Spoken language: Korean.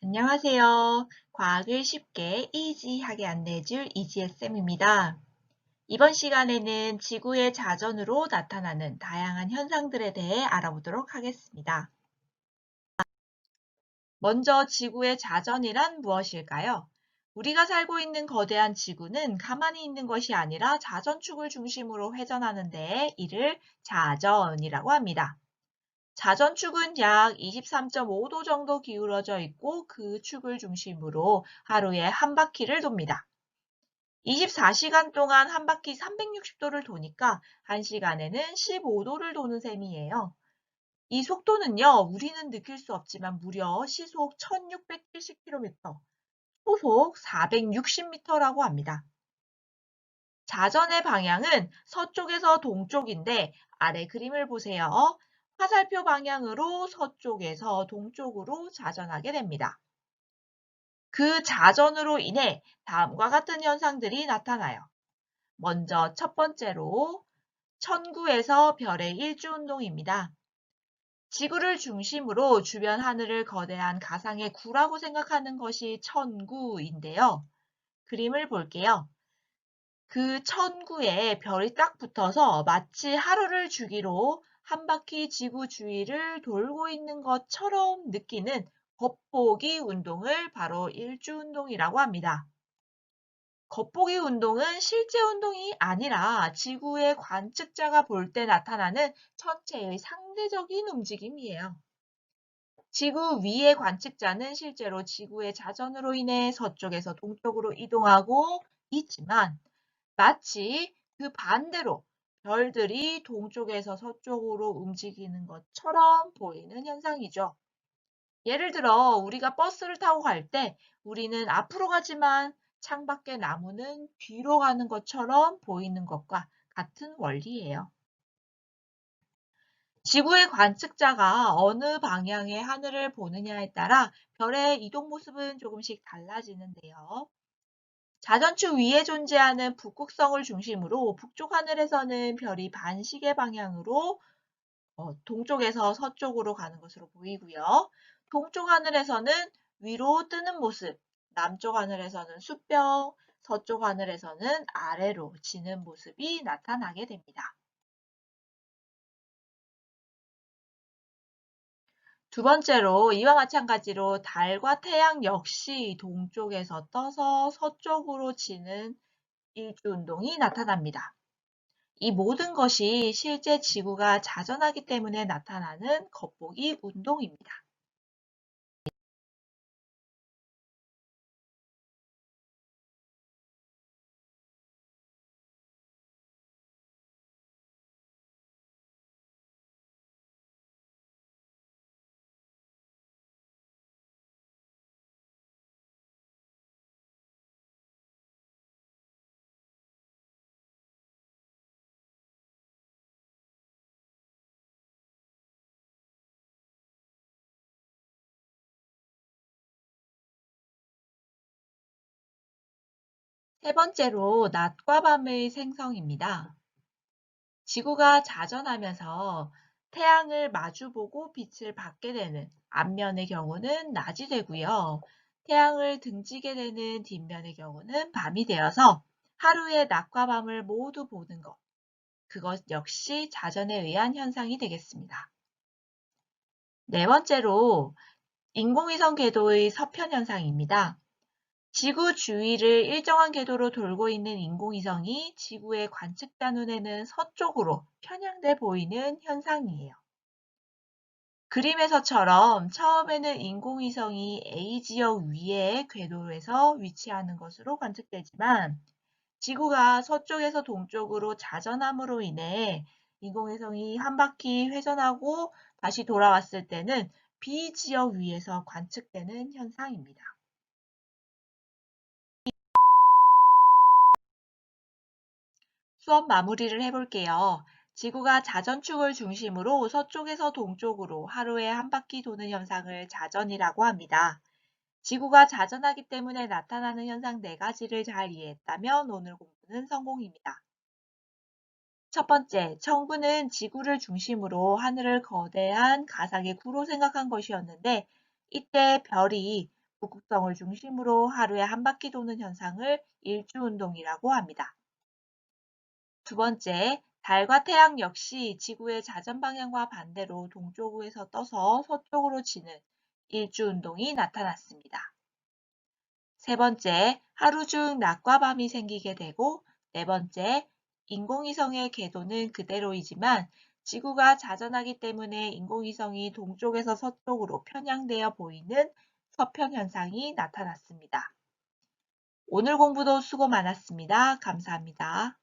안녕하세요. 과학을 쉽게 이지하게 안내해줄 이지혜쌤입니다. 이번 시간에는 지구의 자전으로 나타나는 다양한 현상들에 대해 알아보도록 하겠습니다. 먼저 지구의 자전이란 무엇일까요? 우리가 살고 있는 거대한 지구는 가만히 있는 것이 아니라 자전축을 중심으로 회전하는데 이를 자전이라고 합니다. 자전 축은 약 23.5도 정도 기울어져 있고 그 축을 중심으로 하루에 한 바퀴를 돕니다. 24시간 동안 한 바퀴 360도를 도니까 1시간에는 15도를 도는 셈이에요. 이 속도는요, 우리는 느낄 수 없지만 무려 시속 1670km, 소속 460m라고 합니다. 자전의 방향은 서쪽에서 동쪽인데 아래 그림을 보세요. 화살표 방향으로 서쪽에서 동쪽으로 자전하게 됩니다. 그 자전으로 인해 다음과 같은 현상들이 나타나요. 먼저 첫 번째로 천구에서 별의 일주 운동입니다. 지구를 중심으로 주변 하늘을 거대한 가상의 구라고 생각하는 것이 천구인데요. 그림을 볼게요. 그 천구에 별이 딱 붙어서 마치 하루를 주기로 한 바퀴 지구 주위를 돌고 있는 것처럼 느끼는 겉보기 운동을 바로 일주 운동이라고 합니다. 겉보기 운동은 실제 운동이 아니라 지구의 관측자가 볼 때 나타나는 천체의 상대적인 움직임이에요. 지구 위의 관측자는 실제로 지구의 자전으로 인해 서쪽에서 동쪽으로 이동하고 있지만 마치 그 반대로 별들이 동쪽에서 서쪽으로 움직이는 것처럼 보이는 현상이죠. 예를 들어 우리가 버스를 타고 갈 때 우리는 앞으로 가지만 창밖의 나무는 뒤로 가는 것처럼 보이는 것과 같은 원리예요. 지구의 관측자가 어느 방향의 하늘을 보느냐에 따라 별의 이동 모습은 조금씩 달라지는데요. 자전축 위에 존재하는 북극성을 중심으로 북쪽 하늘에서는 별이 반시계 방향으로 어, 동쪽에서 서쪽으로 가는 것으로 보이고요. 동쪽 하늘에서는 위로 뜨는 모습, 남쪽 하늘에서는 수병, 서쪽 하늘에서는 아래로 지는 모습이 나타나게 됩니다. 두 번째로 이와 마찬가지로 달과 태양 역시 동쪽에서 떠서 서쪽으로 지는 일주 운동이 나타납니다. 이 모든 것이 실제 지구가 자전하기 때문에 나타나는 겉보기 운동입니다. 세 번째로 낮과 밤의 생성입니다. 지구가 자전하면서 태양을 마주보고 빛을 받게 되는 앞면의 경우는 낮이 되고요. 태양을 등지게 되는 뒷면의 경우는 밤이 되어서 하루의 낮과 밤을 모두 보는 것. 그것 역시 자전에 의한 현상이 되겠습니다. 네 번째로 인공위성 궤도의 서편 현상입니다. 지구 주위를 일정한 궤도로 돌고 있는 인공위성이 지구의 관측자 눈에는 서쪽으로 편향돼 보이는 현상이에요. 그림에서처럼 처음에는 인공위성이 A지역 위의 궤도에서 위치하는 것으로 관측되지만 지구가 서쪽에서 동쪽으로 자전함으로 인해 인공위성이 한 바퀴 회전하고 다시 돌아왔을 때는 B지역 위에서 관측되는 현상입니다. 수업 마무리를 해볼게요. 지구가 자전축을 중심으로 서쪽에서 동쪽으로 하루에 한 바퀴 도는 현상을 자전이라고 합니다. 지구가 자전하기 때문에 나타나는 현상 네 가지를 잘 이해했다면 오늘 공부는 성공입니다. 첫 번째, 천구는 지구를 중심으로 하늘을 거대한 가상의 구로 생각한 것이었는데 이때 별이 북극성을 중심으로 하루에 한 바퀴 도는 현상을 일주운동이라고 합니다. 두 번째, 달과 태양 역시 지구의 자전 방향과 반대로 동쪽에서 떠서 서쪽으로 치는 일주 운동이 나타났습니다. 세 번째, 하루 중 낮과 밤이 생기게 되고 네 번째, 인공위성의 궤도는 그대로이지만 지구가 자전하기 때문에 인공위성이 동쪽에서 서쪽으로 편향되어 보이는 서편 현상이 나타났습니다. 오늘 공부도 수고 많았습니다. 감사합니다.